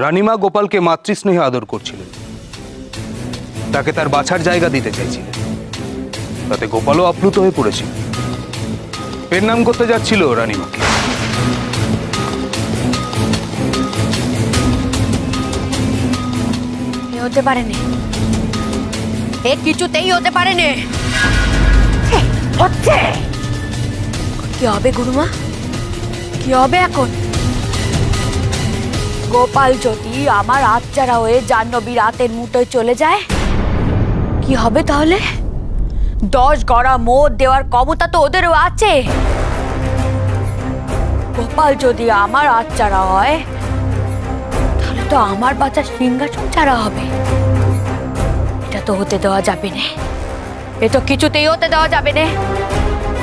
রানিমা গোপালকে মাতৃস্নেহে আদর করছিলেন। তাকে তার বাছার জায়গা দিতে চাইছিলেন। তাতে গোপালও আপ্লুত হয়ে পড়েছিল। এর নাম করতে যাচ্ছিল রানিমাকে। হতে পারে না এ কিছুতেই হতে পারে না হচ্ছে। কি হবে গুরুমা? কি হবে এখন? গোপাল যদি আমার আচ্চারা হয়ে জাহ্নবীর রাতের মুঠোয় চলে যায়। কি হবে তাহলে? দশ গড়া মদ দেওয়ার ক্ষমতা তো ওদেরও আছে। গোপাল যদি আমার আচ্চারা হয়, তাহলে তো আমার বাচ্চা সিংহাসন ছাড়া হবে। এটা তো হতে দেওয়া যাবে না। এ তো কিছুতেই হতে দেওয়া যাবে না।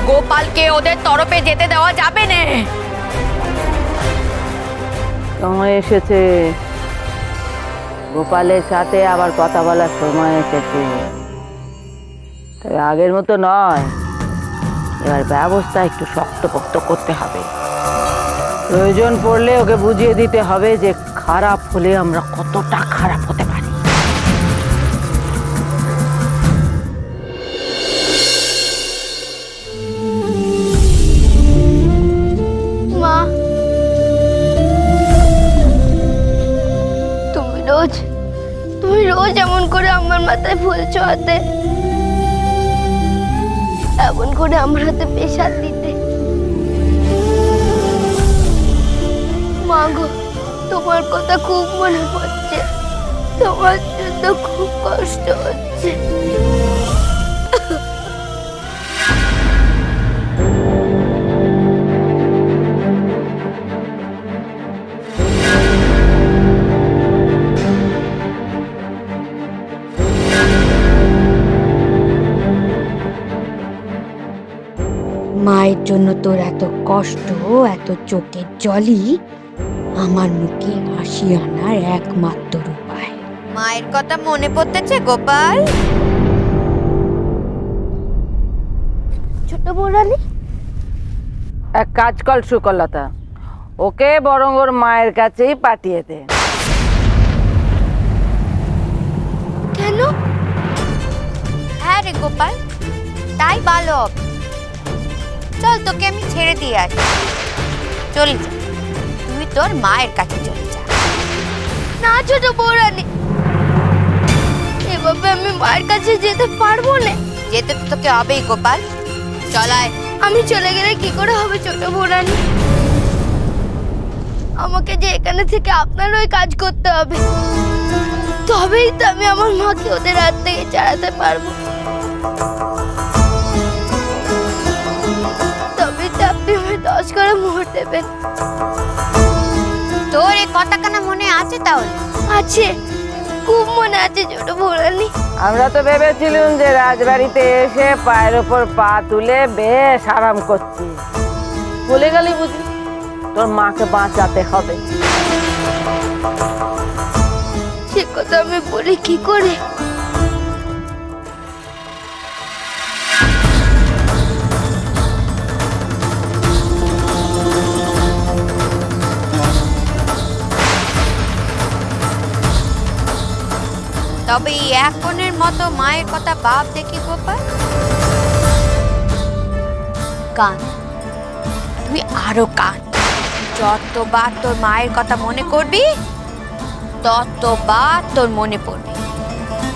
গোপালকে ওদের তরফে যেতে দেওয়া যাবে না। সময় এসেছে। গোপালের সাথে আবার কথা বলার সময় এসেছে। তবে আগের মতো নয়। এবার ব্যবস্থা একটু শক্তপোক্ত করতে হবে। প্রয়োজন পড়লে ওকে বুঝিয়ে দিতে হবে যে খারাপ হলে আমরা কতটা খারাপ হতে আমার হাতে এমন করে আমার হাতে পেশাদ দিতে। মা গো তোমার কথা খুব মনে পড়ছে। তোমার জন্য খুব কষ্ট হচ্ছে। জন্য তোর এত কষ্ট এত চোখের জলই আমার মুখে হাসি আনার একমাত্র উপায়। মায়ের কথা মনে পড়তেছে গোপাল? ছোট বৌরানি? এক কাজ কর সুকলতা ওকে বরং ওর মায়ের কাছেই পাঠিয়ে দে। কেন? হ্যাঁ রে গোপাল তাই ভালো হবে। চল তোকে আমি ছেড়ে দিয়ে আসি। চলে যা। তুই তোর মায়ের কাছে চলে যা। না ছোট বৌরানি এভাবে আমি মায়ের কাছে যেতে পারব না। যেতে তো তোকে হবেই গোপাল। চলায় আমি চলে গেলে কি করে হবে ছোট বৌরানি আমাকে যে এখানে থেকে আপনার ওই কাজ করতে হবে। তবেই তো আমি আমার মাকে ওদের হাত থেকে চালাতে পারব। দশ করে মোহর দেবেন। তোর এই কটাখানা মনে আছে তাহলে? আছে খুব মনে আছে ছোট বৌরানি আমরা তো ভেবেছিলাম যে রাজবাড়িতে এসে পায়ের ওপর পা তুলে বেশ আরাম করছি। বলে গেলি বুঝি তোর মাকে বাঁচাতে হবে। সে কথা আমি বলি কি করে? তবে এখনের মতো মায়ের কথা বাপ দেখি গোপাল। কান। তুই আরও কান। যতবার তোর মায়ের কথা মনে করবি ততবার তোর মনে পড়বে।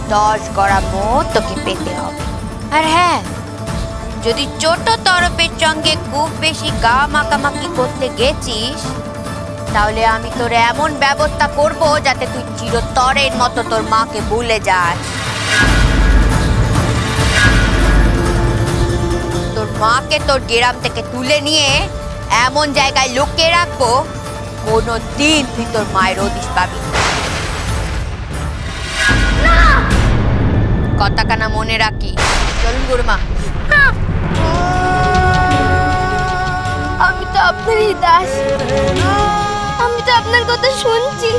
দশ গড়া মোট তোকে পেতে হবে। আর হ্যাঁ যদি ছোট তরফের সঙ্গে খুব বেশি গা মাখামাখি করতে গেছিস তাহলে আমি তোর এমন ব্যবস্থা করব যাতে তুই চিরতরের মতো তোর মাকে ভুলে যাস। তোর মাকে তোর গ্রাম থেকে তুলে নিয়ে এমন জায়গায় লুকিয়ে রাখব কোনো দিন তুই তোর মায়ের হদিস পাবি না। কথাখানা মনে রাখি। চলুন গুরুমা। আমি তো আপনারই দাস। আপনার কথা শুনছি।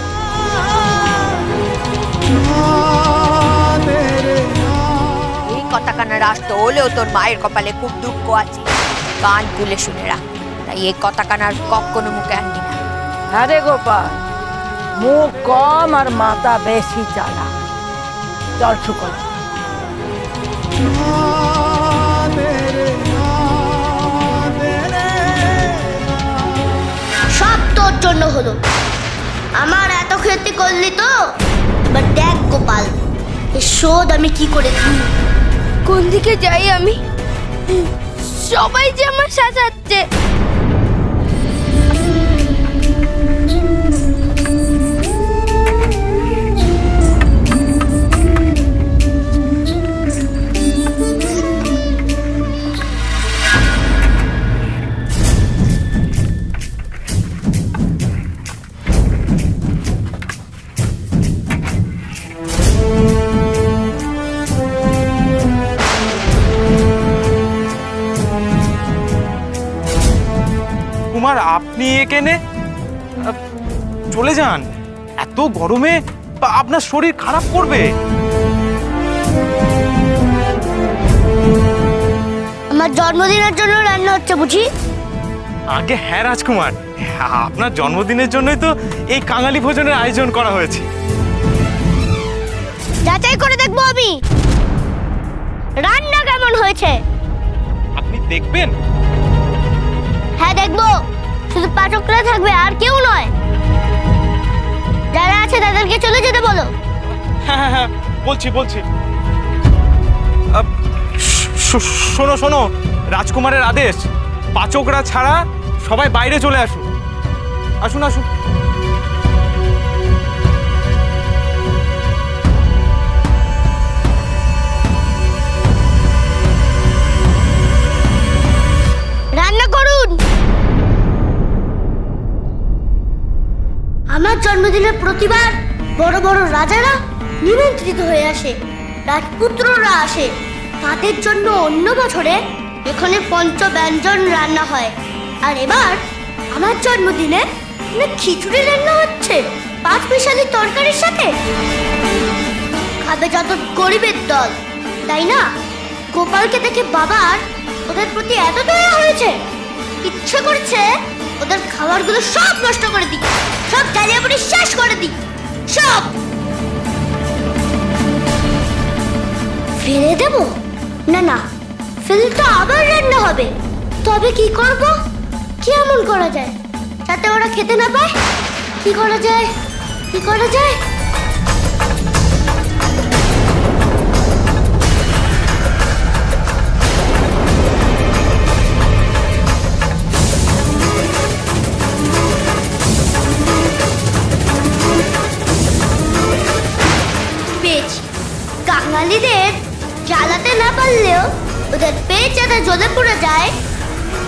এই কথা কথাখানা রাস্তা হলেও তোর মায়ের কপালে খুব দুঃখ আছে। কান তুলে শুনে রাখ। তাই এই কথাখানার কখনো মুখে আনবি না। হ্যাঁ রে গোপাল মুখ কম আর মাথা বেশি চালা। চল শুকর জন্য হলো। আমার এত ক্ষতি করলি তো? এবার দেখ গোপাল, এ শোধ আমি কি করে দিই কোন দিকে যাই আমি? সবাই যে আমার সাজাচ্ছে। কুমার আপনি এখানে? চলে যান। এত গরমে আপনার শরীর খারাপ করবে। আমার জন্মদিনের জন্য রান্না হচ্ছে বুঝি? আগে হ্যাঁ রাজকুমার। আপনার জন্মদিনের জন্যই তো এই কাঙালি ভোজনের আয়োজন করা হয়েছে। যাচাই করে দেখব আমি। রান্না কেমন হয়েছে? আপনি দেখবেন? দেখব। শুধু পাঠকরা থাকবে আর কেউ নয়। যারা আছে তাদেরকে চলে যেতে বলো। হ্যাঁ হ্যাঁ হ্যাঁ বলছি বলছি। শোনো শোনো, রাজকুমারের আদেশ, পাচকরা ছাড়া সবাই বাইরে চলে আসুন আসুন আসুন। আমার জন্মদিনের প্রতিবার বড় বড় রাজারা নিমন্ত্রিত হয়ে আসে, রাজপুত্ররা আসে। তাদের জন্য অন্য বছরে এখানে পঞ্চ ব্যঞ্জন রান্না হয়। আর এবার আমার জন্মদিনে খিচুড়ি রান্না হচ্ছে, পাঁচ মিশালি তরকারির সাথে। খাবে যত গরিবের দল, তাই না? গোপালকে দেখে বাবার ওদের প্রতি এত দয়া হয়েছে। ইচ্ছে করছে ওদের খাবারগুলো সব নষ্ট করে দিই। সব জ্বালিয়ে পুড়ে শেষ করে দিই। সব। ফেলে দেব? না না। ফেলে তো আবার রান্না হবে। তবে কি করব? কি এমন করা যায়? যাতে ওরা খেতে না পায়? কি করা যায়? কি করা যায়? যাতে পড়ে যায়,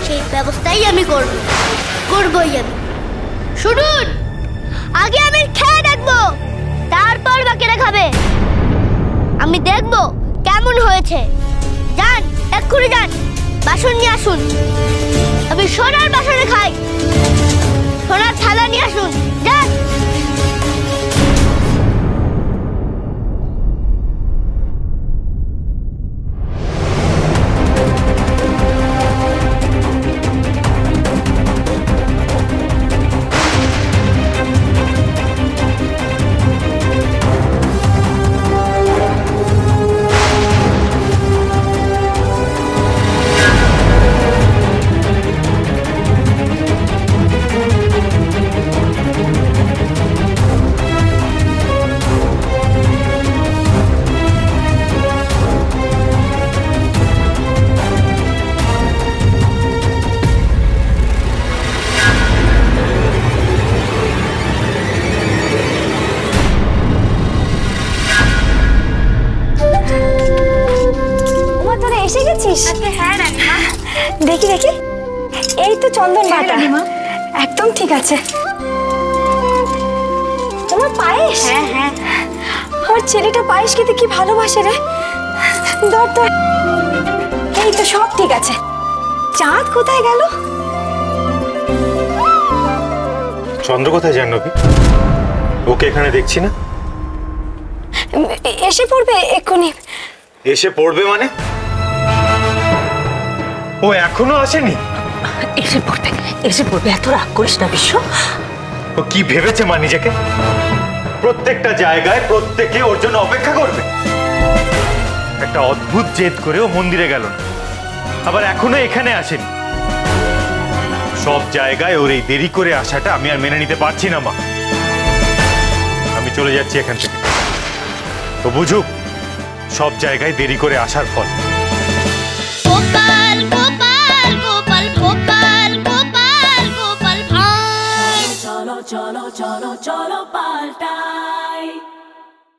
সেই ব্যবস্থাই আমি করব, করবই আমি। শুনুন, আগে আমি খেয়ে দেখব, তারপর বাকিরা খাবে। আমি দেখব কেমন হয়েছে। যান, এক্ষুনি যান, বাসন নিয়ে আসুন। আমি সোনার বাসনে খাই, সোনার থালা নিয়ে আসুন। যান। চন্দন বাটা একদম ঠিক আছে। তোমার পায়েস? হ্যাঁ হ্যাঁ। আমার ছেলেটা পায়েস খেতে কি ভালোবাসে রে? ধর ধর। এই তো সব ঠিক আছে। চাঁদ কোথায় গেল? চন্দ্র কোথায় যান নবী ওকে এখানে দেখছি না? এসে পড়বে এক্ষুনি। এসে পড়বে মানে? ও এখনও আসেনি? এসে পড়বে এসে পড়বে। এত রাগ করিস না বিশ্ব। ও কি ভেবেছে মা নিজেকে? প্রত্যেকটা জায়গায় প্রত্যেকে ওর জন্য অপেক্ষা করবে। একটা অদ্ভুত জেদ করে ও মন্দিরে গেল আবার এখনও এখানে আসেনি। সব জায়গায় ওর এই দেরি করে আসাটা আমি আর মেনে নিতে পারছি না, মা। আমি চলে যাচ্ছি এখান থেকে। তো বুঝুক, সব জায়গায় দেরি করে আসার ফল। গোপাল চলো চলো cholo,